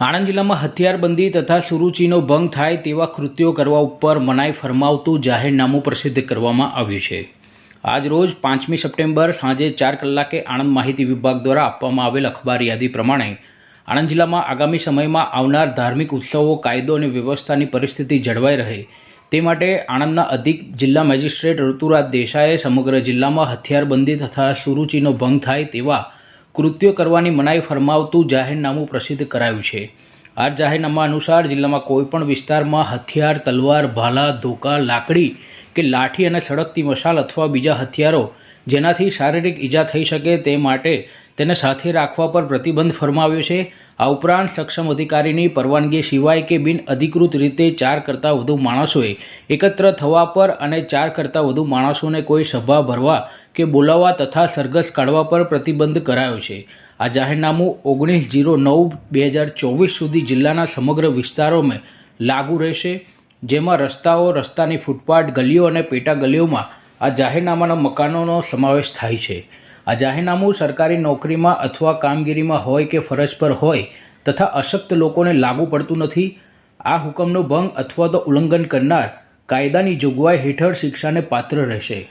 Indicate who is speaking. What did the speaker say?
Speaker 1: આણંદ જિલ્લામાં હથિયારબંધી તથા સુરુચિનો ભંગ થાય તેવા કૃત્યો કરવા ઉપર મનાઈ ફરમાવતું જાહેરનામું પ્રસિદ્ધ કરવામાં આવ્યું છે. આજ રોજ પાંચમી સપ્ટેમ્બર સાંજે ચાર કલાકે આણંદ માહિતી વિભાગ દ્વારા આપવામાં આવેલ અખબાર યાદી પ્રમાણે આણંદ જિલ્લામાં આગામી સમયમાં આવનાર ધાર્મિક ઉત્સવો, કાયદો અને વ્યવસ્થાની પરિસ્થિતિ જળવાઈ રહે તે માટે આણંદના અધિક જિલ્લા મેજિસ્ટ્રેટ ઋતુરાજ દેસાઈએ સમગ્ર જિલ્લામાં હથિયારબંધી તથા સુરુચિનો ભંગ થાય તેવા કૃત્યો કરવાની મનાઈ ફરમાવતું જાહેરનામું પ્રસિદ્ધ કરાયું છે. આ જાહેરનામા અનુસાર જિલ્લામાં કોઈપણ વિસ્તારમાં હથિયાર, તલવાર, ભાલા, ધોકા, લાકડી કે લાઠી અને સળગતી મશાલ અથવા બીજા હથિયારો જેનાથી શારીરિક ઈજા થઈ શકે તે માટે તેને સાથે રાખવા પર પ્રતિબંધ ફરમાવ્યો છે. આ ઉપરાંત સક્ષમ અધિકારીની પરવાનગી સિવાય કે બિન અધિકૃત રીતે ચાર કરતાં વધુ માણસોએ એકત્ર થવા પર અને ચાર કરતાં વધુ માણસોને કોઈ સભા ભરવા કે બોલાવવા તથા સરઘસ કાઢવા પર પ્રતિબંધ કરાયો છે. આ જાહેરનામું ઓગણીસ જીરો નવ બે હજાર ચોવીસ સુધી જિલ્લાના સમગ્ર વિસ્તારોમાં લાગુ રહેશે, જેમાં રસ્તાઓ, રસ્તાની ફૂટપાથ, ગલીઓ અને પેટા ગલીઓમાં આ જાહેરનામાના મકાનોનો સમાવેશ થાય છે. આ જાહેરનામું સરકારી નોકરીમાં અથવા કામગીરીમાં હોય કે ફરજ પર હોય તથા અશક્ત લોકોને લાગુ પડતું નથી, આ હુકમનો ભંગ અથવા તો ઉલ્લંઘન કરનાર કાયદાની જોગવાઈ હેઠળ શિક્ષાને પાત્ર રહેશે.